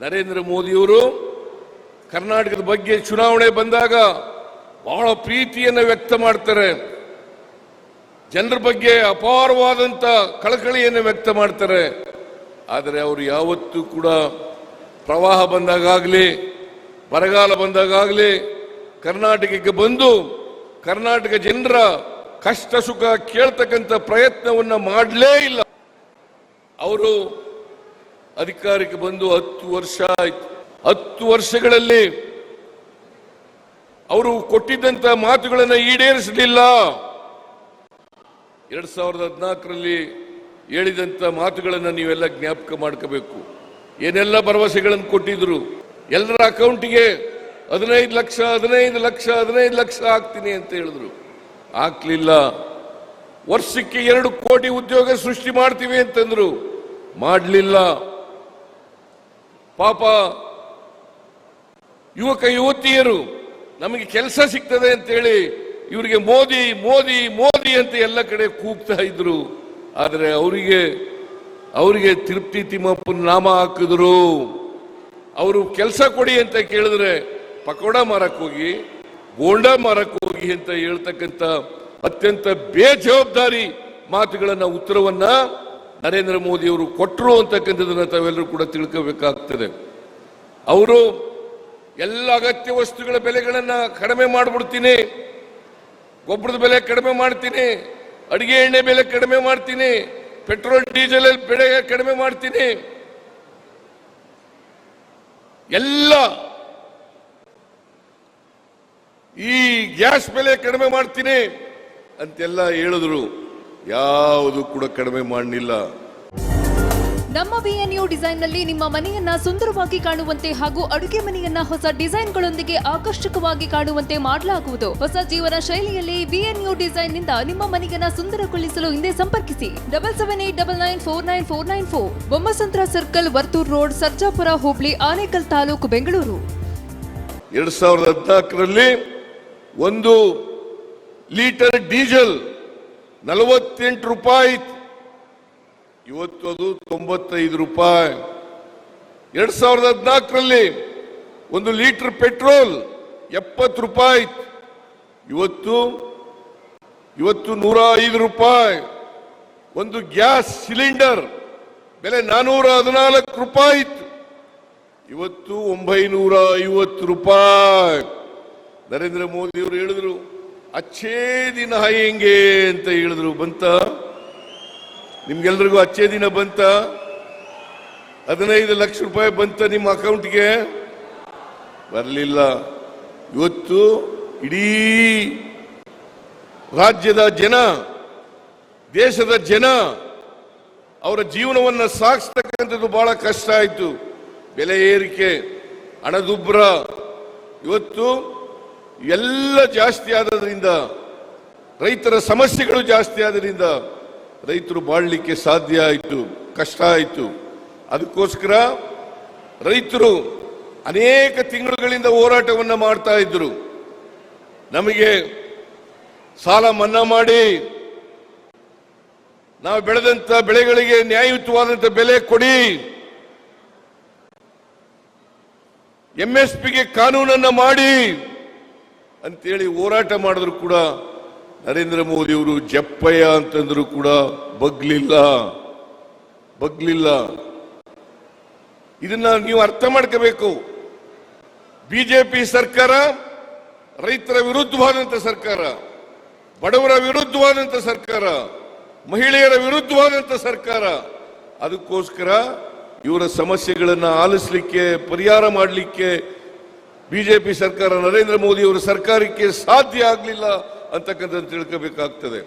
ನರೇಂದ್ರ ಮೋದಿಯವರು ಕರ್ನಾಟಕದ ಬಗ್ಗೆ ಚುನಾವಣೆ ಬಂದಾಗ ಬಹಳ ಪ್ರೀತಿಯನ್ನು ವ್ಯಕ್ತ ಮಾಡ್ತಾರೆ. ಜನರ ಬಗ್ಗೆ ಅಪಾರವಾದಂತ ಕಳಕಳಿಯನ್ನು ವ್ಯಕ್ತ ಮಾಡ್ತಾರೆ. ಆದರೆ ಅವರು ಯಾವತ್ತೂ ಕೂಡ ಪ್ರವಾಹ ಬಂದಾಗಲಿ ಬರಗಾಲ ಬಂದಾಗಲಿ ಕರ್ನಾಟಕಕ್ಕೆ ಬಂದು ಕರ್ನಾಟಕ ಜನರ ಕಷ್ಟ ಸುಖ ಕೇಳ್ತಕ್ಕಂಥ ಪ್ರಯತ್ನವನ್ನು ಮಾಡಲೇ ಇಲ್ಲ. ಅವರು ಅಧಿಕಾರಕ್ಕೆ ಬಂದು ಹತ್ತು ವರ್ಷ ಆಯ್ತು. ಹತ್ತು ವರ್ಷಗಳಲ್ಲಿ ಅವರು ಕೊಟ್ಟಿದ್ದಂತ ಮಾತುಗಳನ್ನು ಈಡೇರಿಸಲಿಲ್ಲ. ಎರಡ್ ಸಾವಿರದ ಹದಿನಾಲ್ಕರಲ್ಲಿ ಹೇಳಿದಂತ ಮಾತುಗಳನ್ನು ನೀವೆಲ್ಲ ಜ್ಞಾಪಕ ಮಾಡ್ಕೋಬೇಕು. ಏನೆಲ್ಲ ಭರವಸೆಗಳನ್ನು ಕೊಟ್ಟಿದ್ರು? ಎಲ್ಲರ ಅಕೌಂಟಿಗೆ ಹದಿನೈದು ಲಕ್ಷ ಹದಿನೈದು ಲಕ್ಷ ಹದಿನೈದು ಲಕ್ಷ ಹಾಕ್ತೀನಿ ಅಂತ ಹೇಳಿದ್ರು. ಹಾಕ್ಲಿಲ್ಲ. ವರ್ಷಕ್ಕೆ ಎರಡು ಕೋಟಿ ಉದ್ಯೋಗ ಸೃಷ್ಟಿ ಮಾಡ್ತೀವಿ ಅಂತಂದ್ರು. ಮಾಡಲಿಲ್ಲ. ಪಾಪ, ಯುವಕ, ಯುವತಿಯರು, ನಮಗೆ ಕೆಲಸ ಸಿಗ್ತದೆ ಅಂತೇಳಿ ಇವರಿಗೆ ಮೋದಿ ಮೋದಿ ಮೋದಿ ಅಂತ ಎಲ್ಲ ಕಡೆ ಕೂಗ್ತಾ ಇದ್ರು. ಆದರೆ ಅವರಿಗೆ ಅವರಿಗೆ ತಿರುಪ್ತಿ ತಿಮ್ಮಪ್ಪನ ನಾಮ ಹಾಕಿದ್ರು. ಅವರು ಕೆಲಸ ಕೊಡಿ ಅಂತ ಕೇಳಿದ್ರೆ ಪಕೋಡ ಮಾರಕ್ ಹೋಗಿ, ಬೋಂಡ ಹೋಗಿ ಅಂತ ಹೇಳ್ತಕ್ಕಂಥ ಅತ್ಯಂತ ಬೇಜವಾಬ್ದಾರಿ ಮಾತುಗಳನ್ನ, ಉತ್ತರವನ್ನ ನರೇಂದ್ರ ಮೋದಿ ಅವರು ಕೊಟ್ಟರು ಅಂತಕ್ಕಂಥದ್ದನ್ನು ತಾವೆಲ್ಲರೂ ಕೂಡ ತಿಳ್ಕೋಬೇಕಾಗ್ತದೆ. ಅವರು ಎಲ್ಲ ಅಗತ್ಯ ವಸ್ತುಗಳ ಬೆಲೆಗಳನ್ನು ಕಡಿಮೆ ಮಾಡಿಬಿಡ್ತೀನಿ. ಗೊಬ್ಬರದ ಬೆಲೆ ಕಡಿಮೆ ಮಾಡ್ತೀನಿ. ಅಡುಗೆ ಎಣ್ಣೆ ಬೆಲೆ ಕಡಿಮೆ ಮಾಡ್ತೀನಿ. ಪೆಟ್ರೋಲ್, ಡೀಸೆಲ್ ಬೆಲೆ ಕಡಿಮೆ ಮಾಡ್ತೀನಿ. ಎಲ್ಲ ಈ ಗ್ಯಾಸ್ ಬೆಲೆ ಕಡಿಮೆ ಮಾಡ್ತೀನಿ ಅಂತೆಲ್ಲ ಹೇಳಿದ್ರು. ಯಾವುದು ಕೂಡ ಕಡಿಮೆ ಮಾಡಲಿಲ್ಲ ನಮ್ಮ ಬಿಎನ್ಯು ಡಿಸೈನ್ನಲ್ಲಿ ನಿಮ್ಮ ಮನೆಯನ್ನ ಸುಂದರವಾಗಿ ಕಾಣುವಂತೆ ಹಾಗೂ ಅಡುಗೆ ಮನೆಯನ್ನ ಹೊಸ ಡಿಸೈನ್ಗಳೊಂದಿಗೆ ಆಕರ್ಷಕವಾಗಿ ಕಾಣುವಂತೆ ಮಾಡಲಾಗುವುದು. ಹೊಸ ಜೀವನ ಶೈಲಿಯಲ್ಲಿ ಬಿಎನ್ಯು ಡಿಸೈನ್ನಿಂದ ನಿಮ್ಮ ಮನೆಯನ್ನ ಸುಂದರಗೊಳಿಸಲು ಹಿಂದೆ ಸಂಪರ್ಕಿಸಿ. Double seven eight double nine four nine four nine four. Bommasandra circle Varthur road Sarjapura ಹೋಬಳಿ ಆನೇಕಲ್ ತಾಲೂಕು ಬೆಂಗಳೂರು. ಎರಡ್ ಸಾವಿರದ ಹದಿನಾಲ್ಕರಲ್ಲಿ ಒಂದು ಲೀಟರ್ ಡೀಸೆಲ್ ನಲವತ್ತೆಂಟು ರೂಪಾಯಿ ಇತ್ತು. ಇವತ್ತು ಅದು ತೊಂಬತ್ತೈದು ರೂಪಾಯಿ ಎರಡ್ ಸಾವಿರದ ಹದಿನಾಲ್ಕರಲ್ಲಿ ಒಂದು ಲೀಟರ್ ಪೆಟ್ರೋಲ್ ಎಪ್ಪತ್ತು ರೂಪಾಯಿ ಇತ್ತು. ಇವತ್ತು ಇವತ್ತು ನೂರ ಐದು ರೂಪಾಯಿ ಒಂದು ಗ್ಯಾಸ್ ಸಿಲಿಂಡರ್ ಬೆಲೆ ನಾನೂರ ಹದಿನಾಲ್ಕು ರೂಪಾಯಿ ಇತ್ತು ಇವತ್ತು ಒಂಬೈನೂರ ಐವತ್ತು ರೂಪಾಯಿ ನರೇಂದ್ರ ಮೋದಿ ಅವರು ಹೇಳಿದ್ರು ಅಚ್ಚೇ ದಿನ ಹೆಂಗೆ ಅಂತ ಹೇಳಿದ್ರು, ಬಂತ? ನಿಮ್ಗೆಲ್ರಿಗೂ ಅಚ್ಚೇ ದಿನ ಬಂತ? ಹದಿನೈದು ಲಕ್ಷ ರೂಪಾಯಿ ಬಂತ ನಿಮ್ಮ ಅಕೌಂಟ್ಗೆ? ಬರಲಿಲ್ಲ. ಇವತ್ತು ಇಡೀ ರಾಜ್ಯದ ಜನ, ದೇಶದ ಜನ, ಅವರ ಜೀವನವನ್ನು ಸಾಗಿಸ್ತಕ್ಕಂಥದ್ದು ಬಹಳ ಕಷ್ಟ ಆಯಿತು. ಬೆಲೆ ಏರಿಕೆ, ಹಣದುಬ್ಬರ. ಇವತ್ತು ಎಲ್ಲ ಜಾಸ್ತಿ ಆದ್ರಿಂದ ರೈತರ ಸಮಸ್ಯೆಗಳು ಜಾಸ್ತಿ ಆದ್ರಿಂದ ರೈತರು ಬಾಳ್ಲಿಕ್ಕೆ ಸಾಧ್ಯ ಆಯಿತು, ಕಷ್ಟ ಆಯಿತು. ಅದಕ್ಕೋಸ್ಕರ ರೈತರು ಅನೇಕ ತಿಂಗಳುಗಳಿಂದ ಹೋರಾಟವನ್ನು ಮಾಡ್ತಾ ಇದ್ರು. ನಮಗೆ ಸಾಲ ಮನ್ನಾ ಮಾಡಿ, ನಾವು ಬೆಳೆದಂತ ಬೆಳೆಗಳಿಗೆ ನ್ಯಾಯಯುತವಾದಂತ ಬೆಲೆ ಕೊಡಿ. ಎಂಎಸ್ಪಿಗೆ ಕಾನೂನನ್ನು ಮಾಡಿ. ಅಂತೇಳಿ ಹೋರಾಟ ಮಾಡಿದ್ರು ಕೂಡ ನರೇಂದ್ರ ಮೋದಿ ಅವರು ಜಪ್ಪಯ್ಯ ಅಂತಂದ್ರು ಕೂಡ ಬಗ್ಲಿಲ್ಲ. ಬಗ್ಲಿಲ್ಲ. ಇದನ್ನ ನೀವು ಅರ್ಥ ಮಾಡ್ಕೋಬೇಕು. ಬಿಜೆಪಿ ಸರ್ಕಾರ ರೈತರ ವಿರುದ್ಧವಾದಂತ ಸರ್ಕಾರ, ಬಡವರ ವಿರುದ್ಧವಾದಂತ ಸರ್ಕಾರ, ಮಹಿಳೆಯರ ವಿರುದ್ಧವಾದಂತ ಸರ್ಕಾರ, ಅದಕ್ಕೋಸ್ಕರ ಇವರ ಸಮಸ್ಯೆಗಳನ್ನ ಆಲಿಸಲಿಕ್ಕೆ, ಪರಿಹಾರ ಮಾಡಲಿಕ್ಕೆ ಬಿಜೆಪಿ ಸರ್ಕಾರ ನರೇಂದ್ರ ಮೋದಿ ಅವರ ಸರ್ಕಾರಕ್ಕೆ ಸಾಧ್ಯ ಆಗಲಿಲ್ಲ ಅಂತಕ್ಕಂಥದ್ದು ತಿಳ್ಕೋಬೇಕಾಗ್ತದೆ.